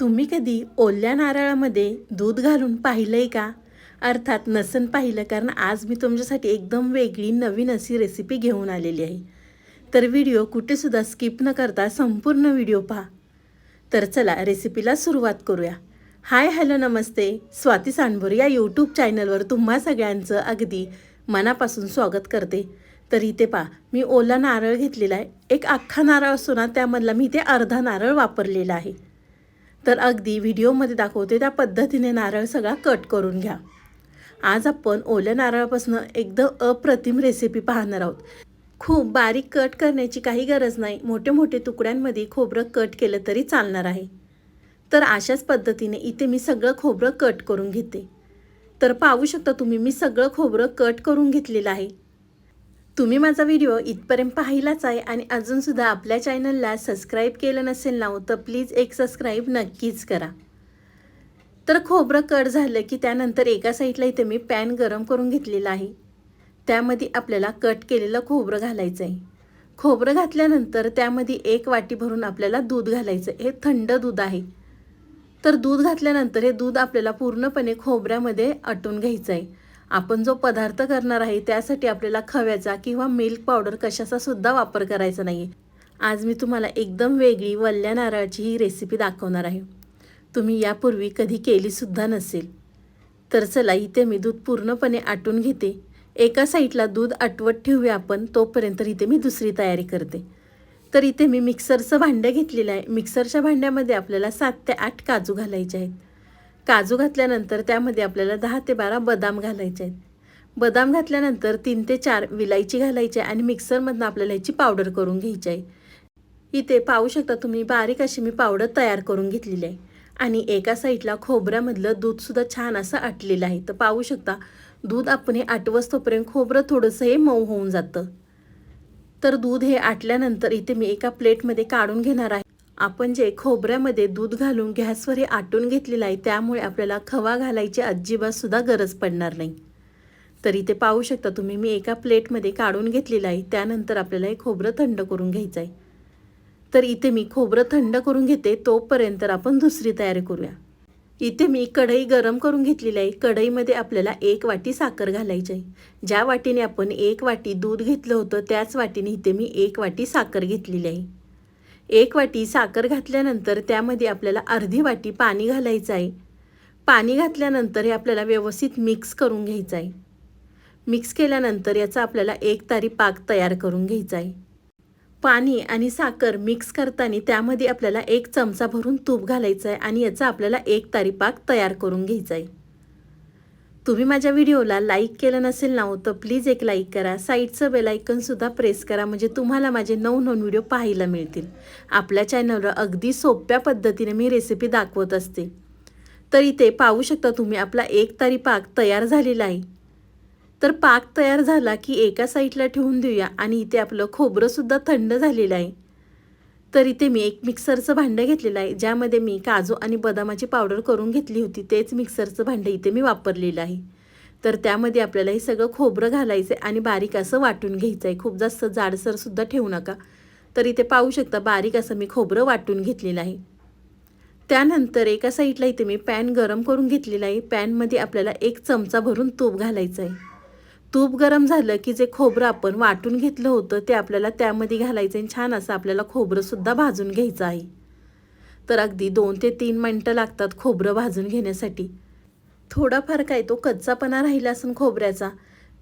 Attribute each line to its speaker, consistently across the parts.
Speaker 1: तुम्ही कधी ओल्या नारळामध्ये दूध घालून पाहिलंय का? अर्थात नसन पाहिलं कारण आज मी तुमच्यासाठी एकदम वेगळी नवीन अशी रेसिपी घेऊन आलेली आहे. तर व्हिडिओ कुठेसुद्धा स्किप न करता संपूर्ण व्हिडिओ पहा. तर चला रेसिपीला सुरुवात करूया. हाय हॅलो नमस्ते. स्वाती सांडभोर या यूट्यूब चॅनलवर तुम्हा सगळ्यांचं अगदी मनापासून स्वागत करते. तर इथे पहा मी ओला नारळ घेतलेला आहे. एक अख्खा नारळ असतो ना त्यामधला मी ते अर्धा नारळ वापरलेला आहे. तर अगदी व्हिडिओमध्ये दाखवते त्या पद्धतीने नारळ सगळा कट करून घ्या. आज आपण ओल्या नारळापासून एकदम अप्रतिम रेसिपी पाहणार आहोत. खूप बारीक कट करण्याची काही गरज नाही. मोठे मोठे तुकड्यांमध्ये खोबरं कट केलं तरी चालणार आहे. तर अशाच पद्धतीने इथे मी सगळं खोबरं कट करून घेते. तर पाहू शकता तुम्ही मी सगळं खोबरं कट करून घेतलेलं आहे. तुम्ही माझा व्हिडिओ इथपर्यंत पाहिलाच आहे आणि अजूनसुद्धा आपल्या चॅनलला सबस्क्राईब केलं नसेल ना हो, तर प्लीज एक सबस्क्राईब नक्कीच करा. तर खोबरं कट झालं की त्यानंतर एका साईडला इथे मी पॅन गरम करून घेतलेला आहे. त्यामध्ये आपल्याला कट केलेलं खोबरं घालायचं आहे खोबरं घातल्यानंतर त्यामध्ये एक वाटी भरून आपल्याला दूध घालायचं हे थंड दूध आहे. तर दूध घातल्यानंतर हे दूध आपल्याला पूर्णपणे खोबऱ्यामध्ये आटून घ्यायचं आहे आपण जो पदार्थ करणार आहे त्यासाठी आपल्याला खव्याचा किंवा मिल्क पावडर कशाचा सुद्धा वापर करायचा नाही आज मी तुम्हाला एकदम वेगळी वल्ल्या नारळाची ही रेसिपी दाखवणार आहे. तुम्ही यापूर्वी कधी केलीसुद्धा नसेल. तर चला इथे मी दूध पूर्णपणे आटून घेते. एका साईडला दूध आटवत ठेवूया आपण तोपर्यंत इथे मी दुसरी तयारी करते. तर इथे मी मिक्सरचं भांडं घेतलेलं आहे. मिक्सरच्या भांड्यामध्ये आपल्याला सात ते आठ काजू घालायचे आहेत. काजू घातल्यानंतर त्यामध्ये आपल्याला दहा ते बारा बदाम घालायचे आहेत. बदाम घातल्यानंतर तीन ते चार विलायची घालायची आहे आणि मिक्सरमधनं आपल्याला याची पावडर करून घ्यायची आहे. इथे पाहू शकता तुम्ही बारीक अशी मी पावडर तयार करून घेतलेली आहे. आणि एका साईडला खोबऱ्यामधलं दूधसुद्धा छान असं आटलेलं आहे. तर पाहू शकता दूध आपण हे आटवस्तोपर्यंत खोबरं थोडंसं हे मऊ होऊन जातं. तर दूध हे आटल्यानंतर इथे मी एका प्लेटमध्ये काढून घेणार आहे. आपण जे खोबऱ्यामध्ये दूध घालून गॅसवर हे आटून घेतलेलं आहे त्यामुळे आपल्याला खवा घालायची अजिबातसुद्धा गरज पडणार नाही. तर इथे पाहू शकता तुम्ही मी एका प्लेटमध्ये काढून घेतलेलं आहे त्यानंतर आपल्याला हे खोबरं थंड करून घ्यायचं आहे. तर इथे मी खोबरं थंड करून घेते तोपर्यंत आपण दुसरी तयारी करूया. इथे मी कढई गरम करून घेतलेली आहे कढईमध्ये आपल्याला एक वाटी साखर घालायची आहे. ज्या वाटीने आपण एक वाटी दूध घेतलं होतं त्याच वाटीने इथे मी एक वाटी साखर घेतलेली आहे. एक वाटी साखर घातल्यानंतर त्यामध्ये आपल्याला अर्धी वाटी पाणी घालायचं आहे. पाणी घातल्यानंतर हे आपल्याला व्यवस्थित मिक्स करून घ्यायचं आहे. मिक्स केल्यानंतर याचा आपल्याला एक तारी पाक तयार करून घ्यायचा आहे. पाणी आणि साखर मिक्स करताना त्यामध्ये आपल्याला एक चमचा भरून तूप घालायचं आहे आणि याचा आपल्याला एक तारी पाक तयार करून घ्यायचा आहे. तुम्ही माझ्या व्हिडिओला लाईक केलं नसेल ना हो तर प्लीज एक लाईक करा. साईडचं बेलायकनसुद्धा प्रेस करा म्हणजे तुम्हाला माझे नवनवीन व्हिडिओ पाहायला मिळतील. आपल्या चॅनलवर अगदी सोप्या पद्धतीने मी रेसिपी दाखवत असते. तर इथे पाहू शकता तुम्ही आपला एक तारी पाक तयार झालेला आहे. तर पाक तयार झाला की एका साईडला ठेवून देऊया आणि इथे आपलं खोबरंसुद्धा थंड झालेलं आहे. तर इथे मी एक मिक्सरचं भांडं घेतलेलं आहे. ज्यामध्ये मी काजू आणि बदामाची पावडर करून घेतली होती तेच मिक्सरचं भांडं इथे मी वापरलेलं आहे. तर त्यामध्ये आपल्याला हे सगळं खोबरं घालायचं आहे आणि बारीक असं वाटून घ्यायचं आहे खूप जास्त जाडसरसुद्धा ठेवू नका. तर इथे पाहू शकता बारीक असं मी खोबरं वाटून घेतलेलं आहे. त्यानंतर एका साईडला इथे मी पॅन गरम करून घेतलेला आहे. पॅनमध्ये आपल्याला एक चमचा भरून तूप घालायचं आहे तूप गरम झालं की जे खोबरं आपण वाटून घेतलं होतं ते आपल्याला त्यामध्ये घालायचं आणि छान असं आपल्याला खोबरंसुद्धा भाजून घ्यायचं आहे. तर अगदी दोन ते तीन मिनटं लागतात खोबरं भाजून घेण्यासाठी. थोडाफार काय तो कच्चापणा राहिला असून खोबऱ्याचा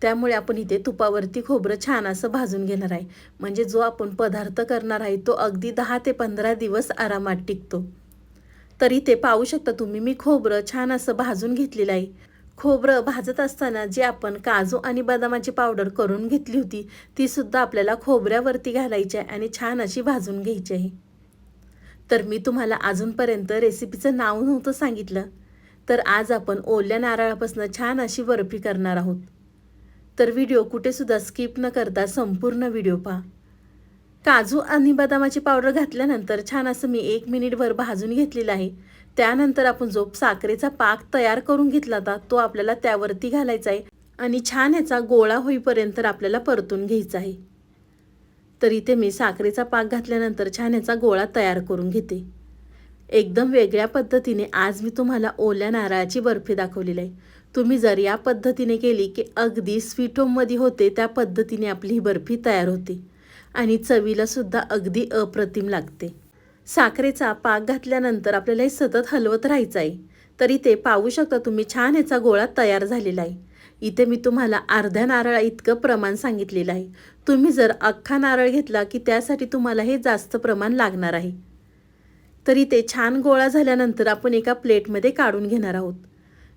Speaker 1: त्यामुळे आपण इथे तुपावरती खोबरं छान असं भाजून घेणार आहे. म्हणजे जो आपण पदार्थ करणार आहे तो अगदी दहा ते पंधरा दिवस आरामात टिकतो. तरी ते पाहू शकता तुम्ही मी खोबरं छान असं भाजून घेतलेलं आहे. खोबरं भाजत असताना जी आपण काजू आणि बदामाची पावडर करून घेतली होती ती सुद्धा आपल्याला खोबऱ्यावरती घालायची आहे आणि छान अशी भाजून घ्यायची आहे. तर मी तुम्हाला अजूनपर्यंत रेसिपीचं नाव नव्हतं सांगितलं तर आज आपण ओल्या नारळापासून छान अशी बर्फी करणार आहोत. तर व्हिडिओ कुठेसुद्धा स्किप न करता संपूर्ण व्हिडिओ पहा. काजू आणि बदामाची पावडर घातल्यानंतर छान असं मी एक मिनिटभर भाजून घेतलेलं आहे. त्यानंतर आपण जो साखरेचा पाक तयार करून घेतला होता तो आपल्याला त्यावरती घालायचा आहे आणि छान ह्याचा गोळा होईपर्यंत आपल्याला परतून घ्यायचा आहे. तर इथे मी साखरेचा पाक घातल्यानंतर छान ह्याचा गोळा तयार करून घेते. एकदम वेगळ्या पद्धतीने आज मी तुम्हाला ओल्या नारळाची बर्फी दाखवलेली आहे. तुम्ही जर या पद्धतीने केली की अगदी स्वीट होममध्ये होते त्या पद्धतीने आपली ही बर्फी तयार होते आणि चवीलासुद्धा अगदी अप्रतिम लागते. साखरेचा पाक घातल्यानंतर आपल्याला हे सतत हलवत राहायचं आहे. तरी ते पाहू शकता तुम्ही छान याचा गोळा तयार झालेला आहे. इथे मी तुम्हाला अर्ध्या नारळा इतकं प्रमाण सांगितलेलं आहे. तुम्ही जर अख्खा नारळ घेतला की त्यासाठी तुम्हाला हे जास्त प्रमाण लागणार आहे. तरी ते छान गोळा झाल्यानंतर आपण एका प्लेटमध्ये काढून घेणार आहोत.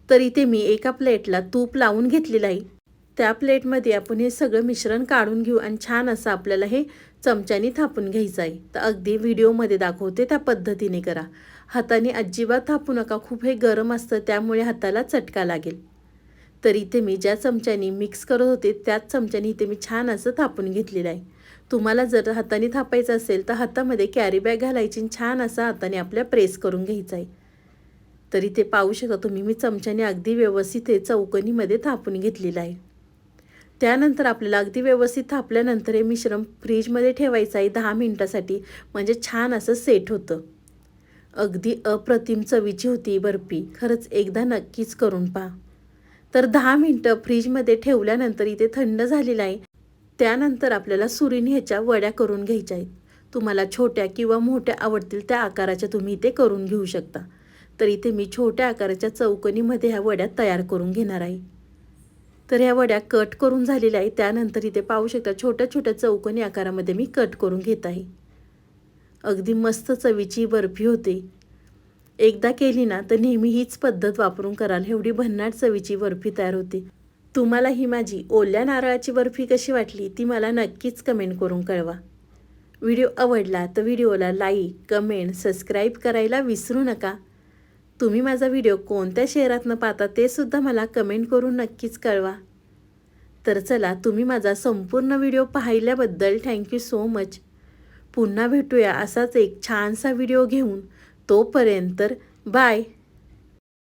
Speaker 1: तर इथे मी एका प्लेटला तूप लावून घेतलेलं आहे. त्या प्लेटमध्ये आपण हे सगळं मिश्रण काढून घेऊ आणि छान असं आपल्याला हे चमच्याने थापून घ्यायचं आहे. तर अगदी व्हिडिओमध्ये दाखवते त्या पद्धतीने करा. हाताने अजिबात थापू नका खूप हे गरम असतं त्यामुळे हाताला चटका लागेल. तर इथे मी ज्या चमच्याने मिक्स करत होते त्याच चमच्याने इथे मी छान असं थापून घेतलेलं आहे. तुम्हाला जर हाताने थापायचं असेल तर हातामध्ये कॅरी बॅग घालायची आणि छान असं हाताने आपल्या प्रेस करून घ्यायचा आहे. तर इथे पाहू शकता तुम्ही मी चमच्याने अगदी व्यवस्थित हे चौकनीमध्ये थापून घेतलेलं आहे. त्यानंतर आपल्याला अगदी व्यवस्थित थापल्यानंतर हे मिश्रण फ्रीजमध्ये ठेवायचं आहे दहा मिनटासाठी. म्हणजे छान असं सेट होतं. अगदी अप्रतिम चवीची होती बर्फी. खरंच एकदा नक्कीच करून पहा. तर दहा मिनटं फ्रीजमध्ये ठेवल्यानंतर इथे थंड झालेलं आहे. त्यानंतर आपल्याला सुरीने ह्याच्या वड्या करून घ्यायच्या आहेत. तुम्हाला छोट्या किंवा मोठ्या आवडतील त्या आकाराच्या तुम्ही इथे करून घेऊ शकता. तर इथे मी छोट्या आकाराच्या चौकनीमध्ये ह्या वड्या तयार करून घेणार आहे. तर ह्या वड्या कट करून झालेल्या आहे त्यानंतर इथे पाहू शकता छोट्या छोट्या चौकोनी आकारामध्ये मी कट करून घेत आहे. अगदी मस्त चवीची बर्फी होते. एकदा केली ना तर नेहमी हीच पद्धत वापरून कराल. एवढी भन्नाट चवीची बर्फी तयार होते. तुम्हाला ही माझी ओल्या नारळाची बर्फी कशी वाटली ती मला नक्कीच कमेंट करून कळवा. व्हिडिओ आवडला तर व्हिडिओला लाईक कमेंट सबस्क्राईब करायला विसरू नका. तुम्ही माझा व्हिडिओ कोणत्या शहरातनं पाहता ते सुद्धा मला कमेंट करून नक्कीच कळवा. तर चला तुम्ही माझा संपूर्ण व्हिडिओ पाहिल्याबद्दल थँक्यू सो मच पुन्हा भेटूया असाच एक छानसा व्हिडिओ घेऊन. तोपर्यंत बाय